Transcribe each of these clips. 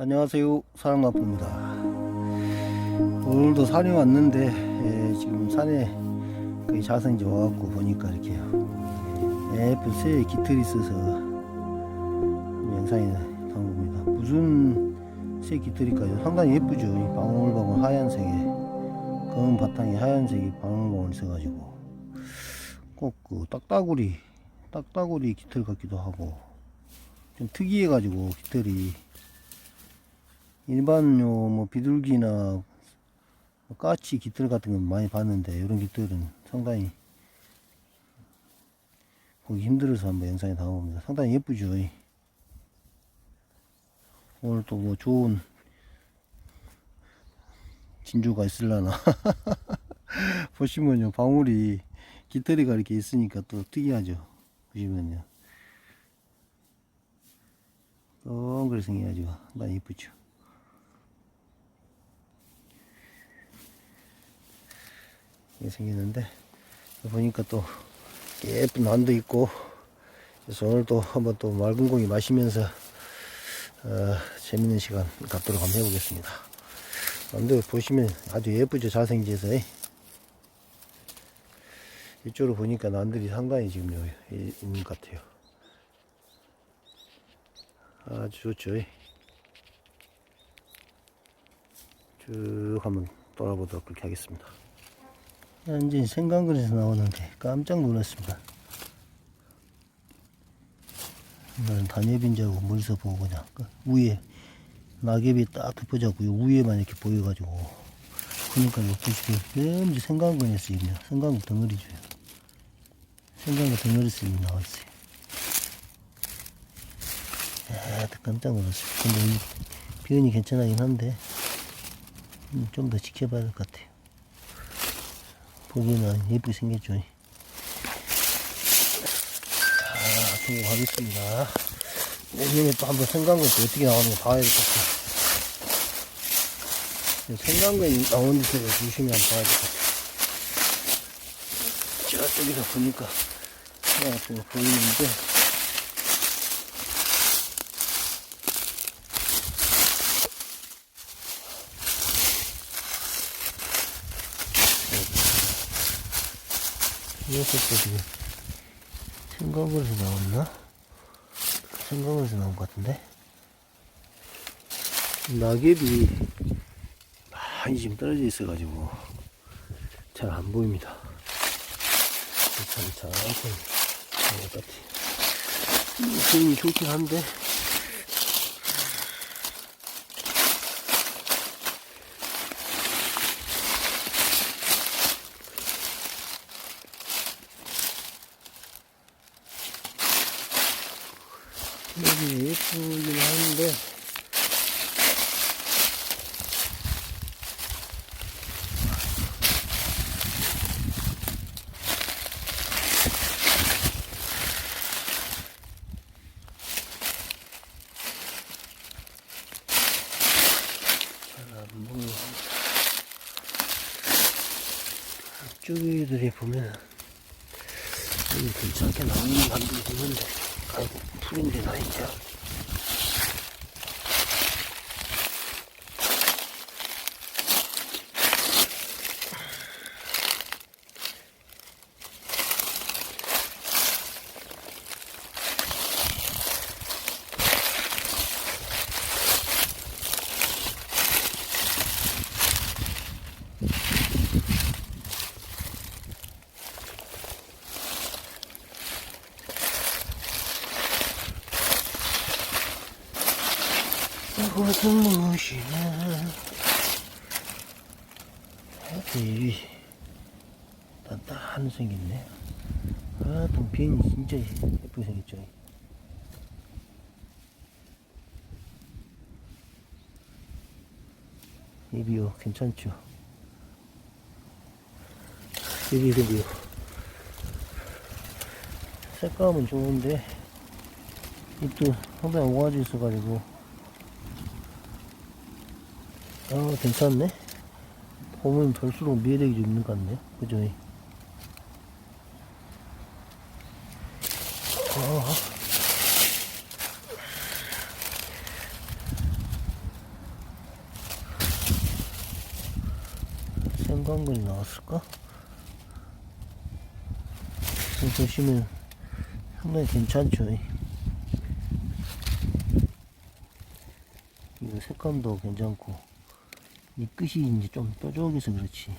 안녕하세요. 사랑나무입니다. 오늘도 산에 왔는데 예, 지금 산에 거의 자생제 와갖고 보니까 이렇게 예쁜 새 깃털이 있어서 영상에 담은 겁니다. 무슨 새 깃털일까요? 상당히 예쁘죠. 이 방울방울 하얀색에 검은 바탕에 하얀색이 방울방울 있어가지고. 꼭 그 딱따구리 딱따구리 깃털 같기도 하고 좀 특이해가지고 깃털이 일반 요뭐 비둘기나 뭐 까치 깃털 같은 건 많이 봤는데 이런 깃털은 상당히 보기 힘들어서 한번 영상에 담아봅니다. 상당히 예쁘죠. 이. 오늘 또 뭐 좋은 진주가 있을라나 보시면요 방울이 깃털이가 이렇게 있으니까 또 특이하죠. 보시면요 동그랗게 생겨가지고 상당히 예쁘죠. 이렇게 생겼는데 보니까 또 예쁜 난도 있고 그래서 오늘 또 한번 또 맑은 공기 마시면서 어, 재밌는 시간 갖도록 한번 해보겠습니다. 난도 보시면 아주 예쁘죠 자생지에서 이쪽으로 보니까 난들이 상당히 지금 여기 있는 것 같아요. 아주 좋죠. 쭉 한번 돌아보도록 그렇게 하겠습니다. 현재 생강근에서 나오는데 깜짝 놀랐습니다. 이건 단예빈자고 멀리서 보고 그냥 그 위에 낙엽이 딱 덮어졌고 요 위에만 이렇게 보여가지고 그러니까 요 보시면 왠지 생강근에서 있네요. 생강근 덩어리죠. 생강근 덩어리에서 이미 나와있어요. 아, 깜짝 놀랐어요. 근데 이 표현이 괜찮긴 한데 좀 더 지켜봐야 될 것 같아요. 보기는 예쁘게 생겼죠. 자, 성공하겠습니다. 내년에 또 한번 생강근 또 어떻게 나오는지 봐야 될 것 같아요. 생강근이 나오는 데서 조심히 한번 봐야 될 것 같아요. 저쪽에서 보니까 하나 같은 거 보이는데, 지금 생강근에서 나왔나? 생강근에서 나온 것 같은데? 낙엽이 많이 지금 떨어져 있어가지고 잘 안 보입니다. 참, 천천히 나온 것 같아요. 그림이 좋긴 한데, 여기 예쁘긴 한데, 잘안 보여. 이쪽들이 보면, 괜찮게 나오는 감도 있는데, 아이고, 풀인데 나. 이것은 무엇이냐 이 단단한 생겼네 아 동편이 진짜 예쁘게 생겼죠. 이비오 괜찮죠? 이비오 색감은 좋은데 잎도 상당히 오가지 있어가지고 아 괜찮네. 보면 돌수록 미래력이 있는 것 같네요 그죠? 아. 생강근이 나왔을까? 지금 보시면 상당히 괜찮죠? 이거 색감도 괜찮고. 이 끝이 이제 좀 뾰족해서 그렇지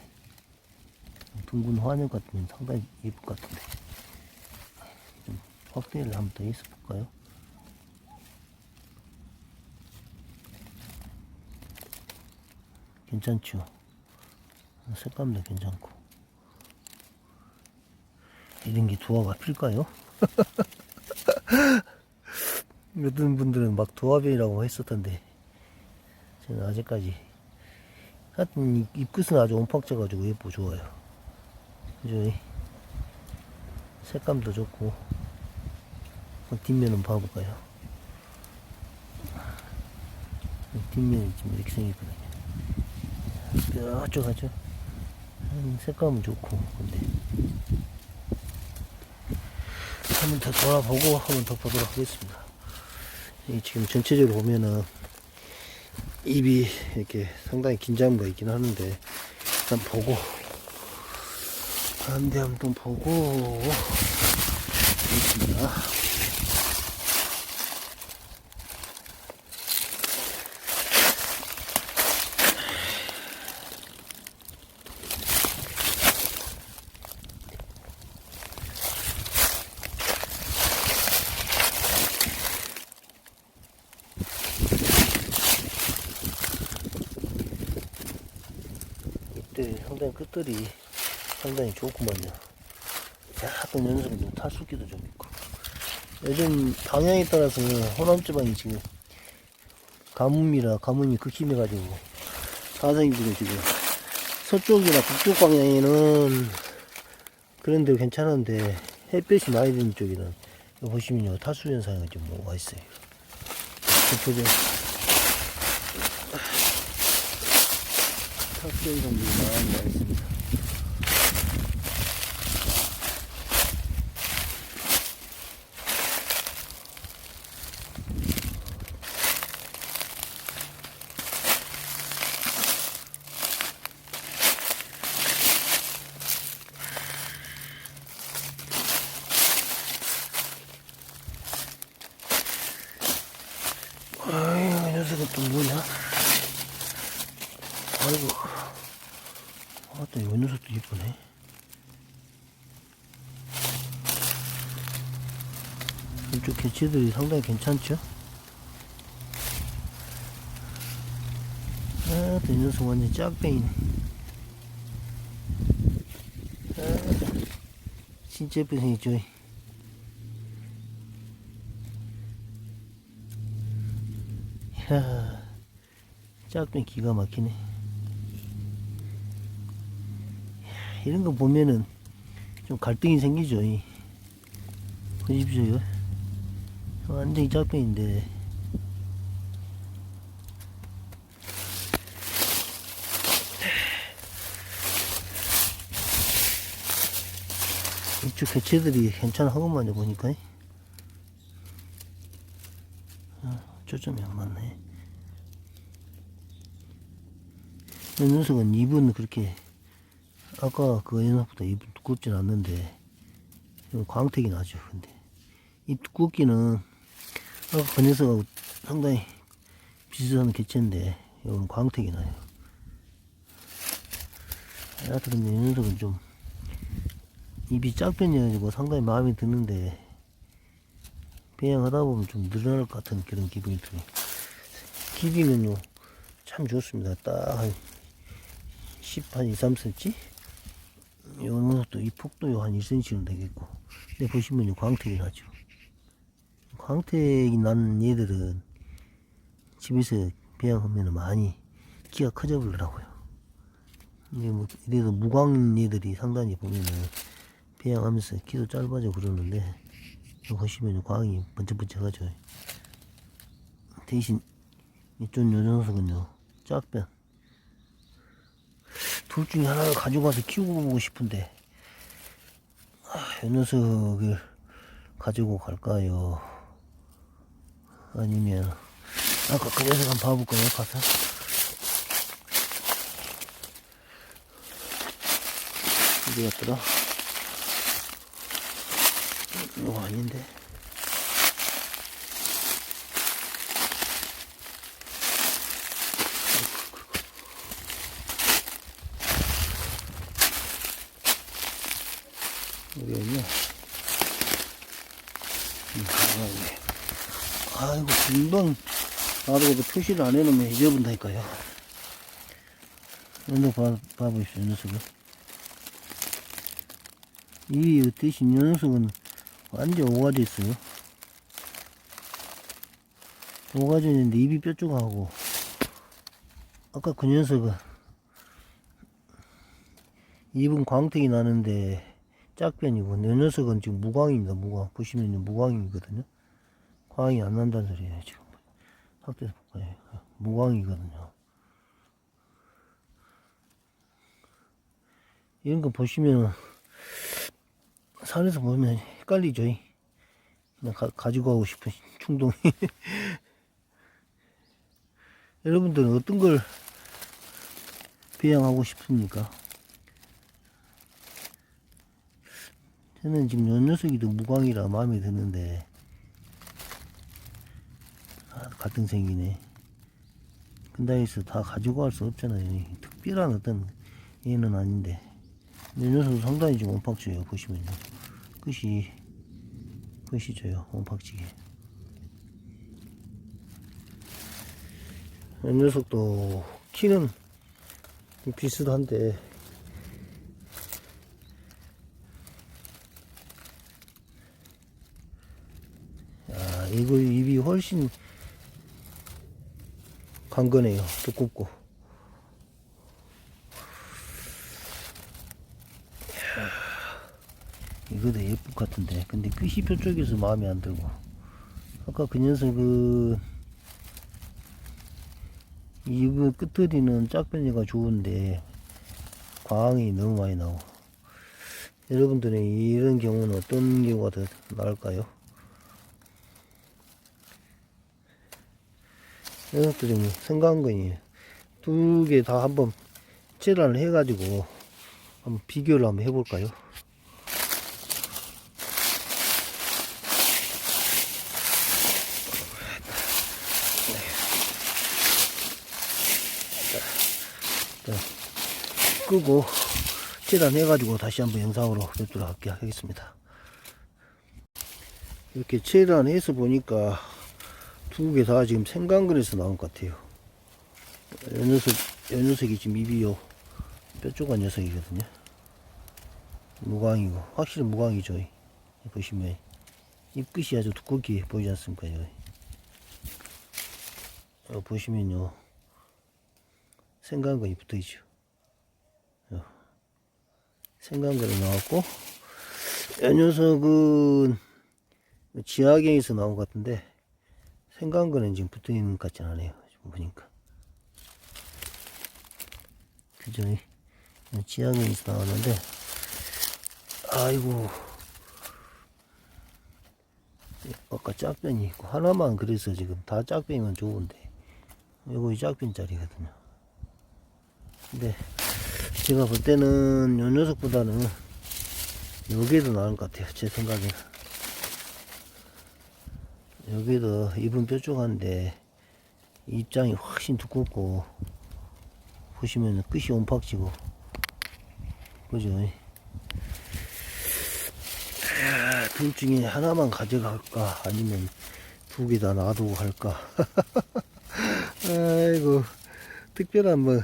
둥근 환엽 같으면 상당히 예쁠 것 같은데 좀 확대를 한번 더 해서 볼까요? 괜찮죠? 색감도 괜찮고 이런 게 조화가 필까요? 어떤 분들은 막 도합이라고 했었던데 저는 아직까지 하여튼 이 입끝은 아주 옴팍져가지고 예쁘고 좋아요 그죠? 색감도 좋고 한번 뒷면은 봐볼까요? 뒷면이 지금 이렇게 생겼거든요 뾰족하죠? 음, 색감은 좋고 근데 한번 더 돌아보고 한번 더 보도록 하겠습니다 이 지금 전체적으로 보면은 입이 이렇게 상당히 긴장감 있긴 하는데 일단 보고 한대 한번 보고 있습니다 녀석들이 상당히 좋구만요. 약간 연습은 탈수기도 좀 있고. 요즘 방향에 따라서 호남지방이 지금 가뭄이라 가뭄이 극심해가지고 사생들이 지금 서쪽이나 북쪽 방향에는 그런데 괜찮은데 햇볕이 많이 드는 쪽에는 보시면요 타수 현상이 좀 와있어요. 대표적으로 그 4개 정도 나온 것 같습니다. 이쪽 개체들이 상당히 괜찮죠? 아, 또, 이 녀석 완전 짝뱅이네. 아, 진짜? 이. 이야, 짝꿍 기가 막히네. 이런 거 보면은 좀 갈등이 생기죠. 이. 보십시오. 완전히 짝꿍인데. 이쪽 개체들이 괜찮아 하고만요 보니까. 아, 초점이 안 맞네. 이 녀석은 입은 그렇게 아까 그 녀석보다 입은 두껍진 않는데 광택이 나죠. 근데 이 두껍기는 아까 그 녀석하고 상당히 비슷한 개체인데 이건 광택이 나요. 하여튼 이 녀석은 좀 입이 짝변이어가지고 상당히 마음에 드는데 배양하다 보면 좀 늘어날 것 같은 그런 기분이 들어요. 길이는요, 참 좋습니다. 딱 한 10, 한 2, 3cm? 요런 것도, 이 폭도 한 1cm는 되겠고. 근데 보시면요, 광택이 나죠. 광택이 나는 얘들은 집에서 배양하면 많이 키가 커져 버리더라고요. 이게 뭐, 이래서 무광 얘들이 상당히 보면은 배양하면서 키도 짧아져 그러는데, 보시면 광이 번쩍번쩍하죠. 대신 이쪽 요 녀석은요 짝변 둘 중에 하나를 가져가서 키우고 보고 싶은데 아, 요 녀석을 가지고 갈까요? 아니면 아까 그 녀석 한번 봐볼까요? 가서 어디 갔더라? 이거 아닌데. 어디 있냐? 음, 아, 이고 아이고, 금방, 나도 그 표시를 안 해놓으면 잊어본다니까요. 봐, 봐보십시오, 이 녀석은. 이 대신 이 녀석은 완전 오가지 있어요. 오가지 있는데 입이 뾰족하고, 아까 그 녀석은 입은 광택이 나는데 짝변이고, 이 녀석은 지금 무광입니다, 무광. 보시면 무광이거든요. 광이 안 난다는 소리예요, 지금. 확대해서 볼까요? 무광이거든요. 이런 거 보시면 산에서 보면 헷갈리죠. 그냥 가, 가지고 가고 싶은 충동이. 여러분들은 어떤 걸 배양하고 싶습니까? 저는 지금 요 녀석이도 무광이라 마음에 드는데 아, 같은 생기네. 근다해서 다 가지고 갈 수 없잖아요. 특별한 어떤 얘는 아닌데. 이 녀석도 상당히 좀 원팍져요. 보시면요. 끝이, 끝이 져요. 원팍지게. 이 녀석도 키는 비슷한데, 야, 이거 입이 훨씬 강건해요. 두껍고. 이거도 예쁠 것 같은데 근데 끝이 뾰족해서 마음에 안 들고 아까 그 녀석은 이거 끝들이는 짝변이가 좋은데 광이 너무 많이 나오고 여러분들은 이런 경우는 어떤 경우가 더 나을까요? 녀석들이 뭐 거니 두개 다 한번 체란을 해가지고 한번 비교를 한번 해볼까요? 끄고 체단해가지고 다시 한번 영상으로 뵙도록 하겠습니다. 이렇게 체단해서 보니까 두 개 다 지금 생강근에서 나온 것 같아요. 이 녀석, 이 녀석이 지금 입이 요. 뾰족한 녀석이거든요. 무광이고, 확실히 무광이죠. 이. 보시면, 입끝이 아주 두껍게 보이지 않습니까? 어, 보시면요. 생강근이 붙어 있죠. 생강근이 나왔고, 이 녀석은 지하경에서 나온 것 같은데, 생강근은 지금 붙어 있는 것 같진 않아요. 지금 보니까. 그죠? 지하경에서 나왔는데, 아이고. 아까 짝변이 있고, 하나만 그래서 지금 다 짝변이면 좋은데, 이거 짝변짜리거든요. 근데, 제가 볼 때는 요 녀석보다는 여기에 더 나은 것 같아요. 제 생각에는. 여기도 입은 뾰족한데 입장이 훨씬 두껍고 보시면 끝이 온팍지고 그죠? 아, 둘 중에 하나만 가져갈까 아니면 두 개 다 놔두고 갈까 아이고 특별한 뭐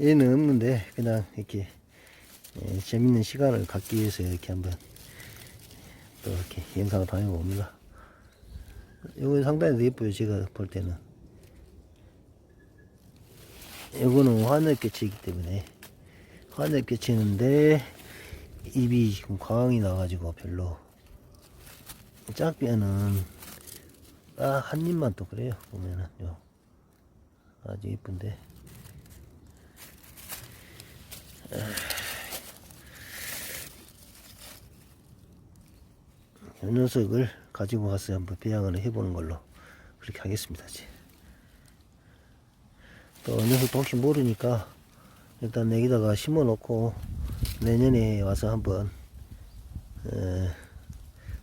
얘는 없는데 그냥 이렇게 예, 재밌는 시간을 갖기 위해서 이렇게 한번 또 이렇게 영상을 담아봅니다. 이거 상당히 예뻐요. 제가 볼 때는. 이거는 화낼 개체이기 때문에 화낼 개체인데 입이 지금 광이 나가지고 별로 짝비는 딱한 입만 또 그래요. 보면은 요 아주 예쁜데. 이 녀석을 가지고 가서 한번 배양을 해보는 걸로 그렇게 하겠습니다. 또이 녀석도 혹시 모르니까 일단 여기다가 심어 놓고 내년에 와서 한번 에,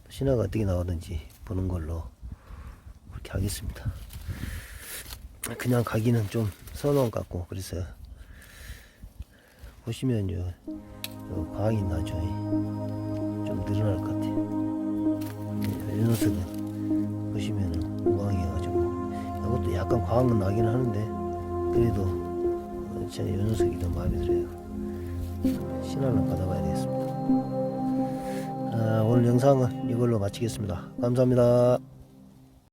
신화가 어떻게 나오는지 보는 걸로 그렇게 하겠습니다. 그냥 가기는 좀 선호감 같고 그래서 보시면요 요 광이 나죠 좀 늘어날 것 같아요 이 녀석은 보시면은 무광이어가지고. 이것도 약간 광은 나긴 하는데 그래도 어, 저는 이 녀석이 더 마음에 들어요. 신화를 받아봐야 되겠습니다. 아, 오늘 영상은 이걸로 마치겠습니다. 감사합니다